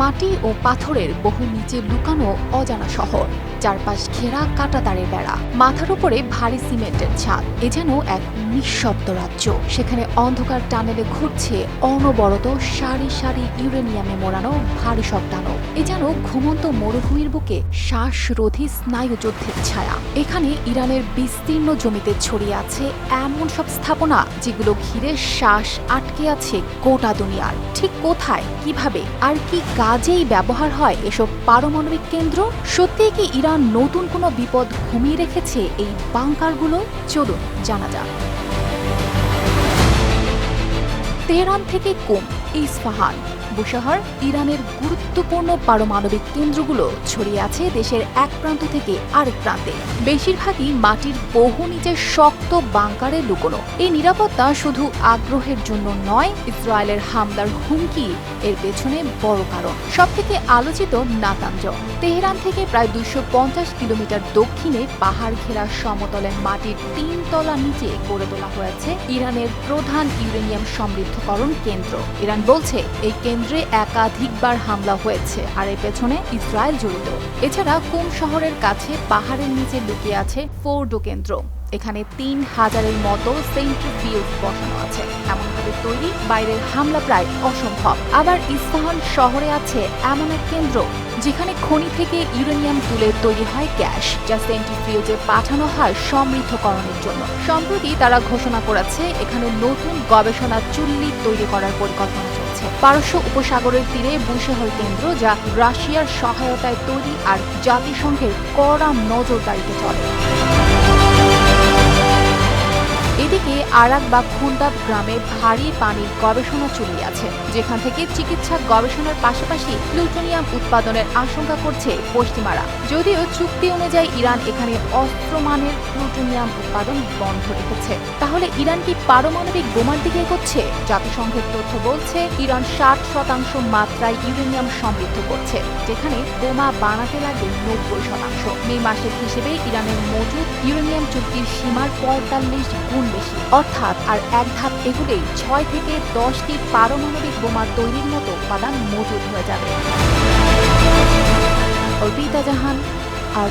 মাটি ও পাথরের বহু নিচে লুকানো অজানা শহর। চারপাশ ঘেরা কাটাতারের বেড়া। মাথার উপরে ভারী সিমেন্টের ছাদ। এ যেন এক নিঃশব্দ রাজ্য। সেখানে অন্ধকার টানেলে ঘুরছে অনবরত সারি সারি ইউরেনিয়ামে মোড়ানো ভারী সব এ যেন ঘুমন্ত মরুভূমির বুকে শ্বাসরোধী স্নায়ু যুদ্ধের ছায়া। এখানে ইরানের বিস্তীর্ণ জমিতে ছড়িয়ে আছে এমন সব স্থাপনা যেগুলো ঘিরে শ্বাস আটকে আছে গোটা দুনিয়ার। ঠিক কোথায়? কীভাবে? আর কি কাজেই ব্যবহার হয় এসব পারমাণবিক কেন্দ্র? সত্যি কি ইরান নতুন কোনো বিপদ ঘুমিয়ে রেখেছে এই বাংকারগুলো। চলুন জানা যাক। তেহরান থেকে কুম। ইস্পাহান বুশাহর ইরানের গুরুত্বপূর্ণ পারমাণবিক কেন্দ্রগুলো ছড়িয়ে আছে দেশের এক প্রান্ত থেকে আরেক প্রান্তে। বেশিরভাগই মাটির বহু নিচে শক্ত বাংকারে লুকোনো। এই নিরাপত্তা শুধু আগ্রহের জন্য নয়, ইসরায়েলের হামলার হুমকি এর পেছনে বড় কারণ। সবথেকে আলোচিত নাতাঞ্জ। তেহরান থেকে প্রায় দুশো পঞ্চাশ কিলোমিটার দক্ষিণে পাহাড় ঘেরা সমতলের মাটির তিন তলা নিচে গড়ে তোলা হয়েছে ইরানের প্রধান ইউরেনিয়াম সমৃদ্ধকরণ কেন্দ্র। ইরান বলছে, এই কেন্দ্রে একাধিকবার হামলা হয়েছে, আর এর পেছনে ইসরায়েল জড়িত। এছাড়া কুম শহরের কাছে পাহাড়ের নিচে লুকিয়ে আছে ফোর্ডো কেন্দ্র। এখানে তিন হাজারের মতো সেন্ট্রিফিউজ বসানো আছে। এমনভাবে তৈরি, বাইরের হামলা প্রায় অসম্ভব। আবার ইস্পাহান শহরে আছে এমন এক কেন্দ্র, যেখানে খনি থেকে ইউরেনিয়াম তুলে তৈরি হয় গ্যাস, যা সেন্ট্রিফিউজে পাঠানো হয় সমৃদ্ধকরণের জন্য। সম্প্রতি তারা ঘোষণা করেছে, এখানে নতুন গবেষণা চুল্লি তৈরি করার পরিকল্পনা চলছে। পারস্য উপসাগরের তীরে বুশহর কেন্দ্র, যা রাশিয়ার সহায়তায় তৈরি আর জাতিসংঘের কড়া নজরদারিতে চলে। আরাক বা খুন্দাব গ্রামে ভারী পানির গবেষণা চলিয়ে আছে, যেখান থেকে চিকিৎসা গবেষণার পাশাপাশি প্লুটোনিয়াম উৎপাদনের আশঙ্কা করছে পশ্চিমারা। যদিও চুক্তি অনুযায়ী ইরান এখানে অস্ত্রমানের প্লুটোনিয়াম উৎপাদন বন্ধ রেখেছে। তাহলে ইরান কি পারমাণবিক বোমার দিকে এগোচ্ছে? জাতিসংঘের তথ্য বলছে, ইরান ষাট শতাংশ মাত্রায় ইউরেনিয়াম সমৃদ্ধ করছে, যেখানে বোমা বানাতে লাগে নব্বই শতাংশ। মে মাসের হিসেবে ইরানের মজুদ ইউরেনিয়াম চুক্তির সীমার পঁয়তাল্লিশ গুণ বেশি। অর্থাৎ আর এক ধাপ এগুলেই ছয় থেকে দশটি পারমাণবিক বোমা তৈরির মতো উপাদান মজুদ হয়ে যাবে। অর্পিতা জাহান আর